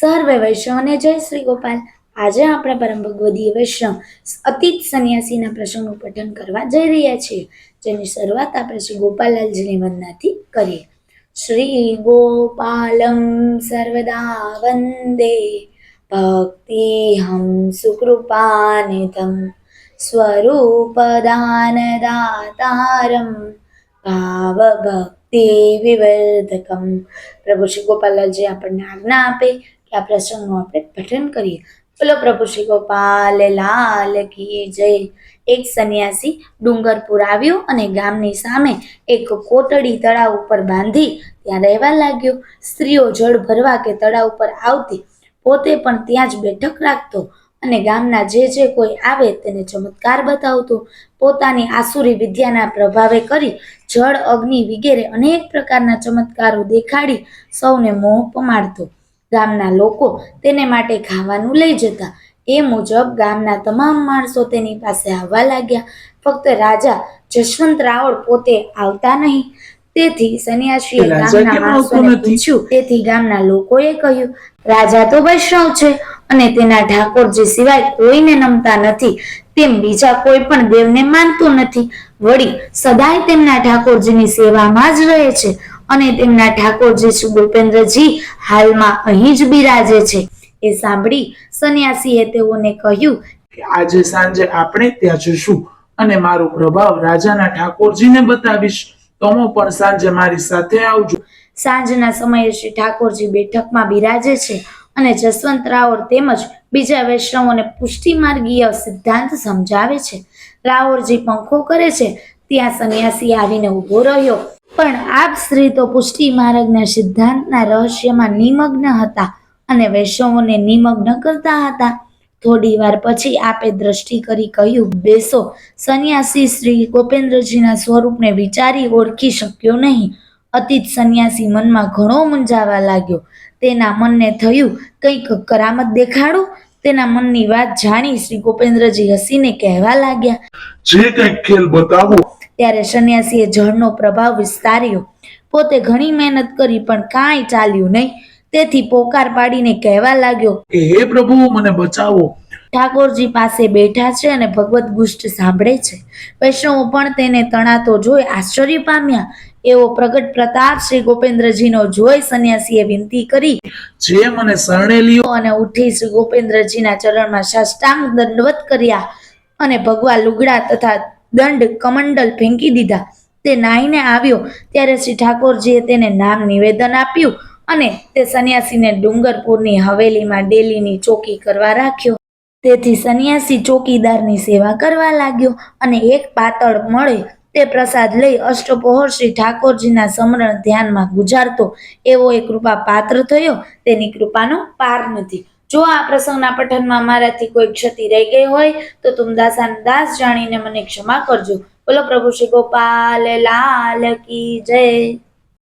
સર્વે વૈષ્ણવને જય શ્રી ગોપાલ. આજે આપણે પરમ ભગવદીય વૈષ્ણવ અતીત સંન્યાસીના પ્રસંગનું પઠન કરવા જઈ રહ્યા છીએ, જેની શરૂઆત આપણે શ્રી ગોપાલલાલજીની વંદનાથી કરીએ. શ્રી ગોપાલમ સર્વદા વંદે. ભક્તિહમ સુકૃપાનિધમ. સ્વરૂપદાનદાતારમ. ભાવભક્તિ વિવર્ધકમ. પ્રભુ શ્રી ગોપાલજી આપણને આજ્ઞા આપે કે આ પ્રસંગનું આપણે પઠન કરીએ. બોલો પ્રભુ શ્રી ગોપાલ, લાલ કી જય. એક સંન્યાસી ડુંગરપુર આવ્યો અને ગામની સામે એક કોટડી તળાવ ઉપર બાંધી ત્યાં રહેવા લાગ્યો. સ્ત્રીઓ જળ ભરવા કે તળાવ ઉપર આવતી પોતે પણ ત્યાં જ બેઠક રાખતો અને ગામના જે જે કોઈ આવે તેને ચમત્કાર બતાવતો. પોતાની આસુરી વિદ્યાના પ્રભાવે કરી જળ, અગ્નિ વગેરે અનેક પ્રકારના ચમત્કારો દેખાડી સૌને મોહ પમાડતો. ગામના લોકો તેને માટે ખાવાનું લઈ જતા. એ મુજબ ગામના તમામ માણસો તેની પાસે આવવા લાગ્યા. ફક્ત રાજા જશવંત રાવળ પોતે આવતા નહીં. તેથી સન્યાસીએ ગામના માણસોને પૂછ્યું. તેથી ગામના લોકોએ કહ્યું રાજા તો વૈષ્ણવ છે અને તેના ઠાકોરજી સિવાય કોઈને નમતા નથી. તેમ બીજા કોઈ પણ દેવને માનતું નથી. વળી સદાય તેમના ઠાકોરજીની સેવામાં જ રહે છે. અને તેમના ઠાકોરજી શ્રી ભૂપેન્દ્રજી હાલમાં અહીં જ બિરાજે છે. એ સાંભળી સંન્યાસીએ તેઓને કહ્યું કે આજે સાંજે આપણે ત્યાં જશું અને મારો પ્રભાવ રાજાના ઠાકોરજીને બતાવીશ. તમો પણ સાંજે મારી સાથે આવજો. સાંજના સમયે શ્રી ઠાકોરજી બેઠકમાં બિરાજે છે અને જસવંત રાવળ તેમજ બીજા વૈષ્ણવોને પુષ્ટિ માર્ગીય સિદ્ધાંત સમજાવે છે. રાવળજી પંખો કરે છે. ત્યાં સંન્યાસી આવીને ઊભો રહ્યો. પણ આપ સ્ત્રી તો પુષ્ટિ માર્ગના સિદ્ધાંતના રહસ્યમાં નિમગ્ન હતા અને વૈષ્ણવોને નિમગ્ન કરતા હતા. થોડી વાર પછી આપે દ્રષ્ટિ કરી કહ્યું, બેસો, સંન્યાસી શ્રી ગોપેન્દ્રજીના સ્વરૂપને વિચારી ઓળખી શક્યો નહીં. અતીત સંન્યાસી મનમાં ઘણો મૂંઝાવા લાગ્યો. તેના મનને થયું, કંઈક કરામત દેખાડો. તેના મનની વાત જાણી શ્રી ગોપેન્દ્રજી હસીને કહેવા લાગ્યા, જે કંઈક ખેલ બતાવો ત્યારે સંન્યાસીએ જળનો પ્રભાવ વિસ્તાર્યો. પોતે ઘણી મહેનત કરી પણ કાંઈ ચાલ્યું નહીં. તેથી પોકાર પાડીને કહેવા લાગ્યો કે હે પ્રભુ મને બચાવો. ઠાકોરજી પાસે બેઠા છે અને ભગવત ગુષ્ટ સાંભળે છે. વૈષ્ણવો પણ તેને તણાતો જોઈ આશ્ચર્ય પામ્યા. એવો પ્રગટ પ્રતાપ શ્રી ગોપેન્દ્રજીનો જોઈ સંન્યાસીએ વિનંતી કરી જે મને શરણે લ્યો. અને ઉઠી શ્રી ગોપેન્દ્રજીના ચરણમાં સાષ્ટાંગ દંડવત કર્યા અને ભગવા લુગડા તથા દંડ કમંડલ ફેંકી દીધા. તે નાહીને આવ્યો. ત્યારે શ્રી ઠાકોરજીએ તેને નામ નિવેદન આપ્યું અને તે સંન્યાસીને ડુંગરપુરની હવેલીમાં ડેલીની ચોકી કરવા રાખ્યો. તેથી સંન્યાસી ચોકીદારની સેવા કરવા લાગ્યો અને એક પાતળ મળે તે પ્રસાદ લઈ અષ્ટપોહર શ્રી ઠાકોરજીના સમરણ ધ્યાનમાં ગુજારતો. એવો એ કૃપા પાત્ર થયો. તેની કૃપાનો પાર નથી. જો આ પ્રસંગના પઠનમાં મારાથી કોઈ ક્ષતિ રહી ગઈ હોય, તો તુમ દાસાન દાસ જાણીને મને ક્ષમા કરજો. બોલો પ્રભુ શ્રી ગોપાલ, લાલ કી જય.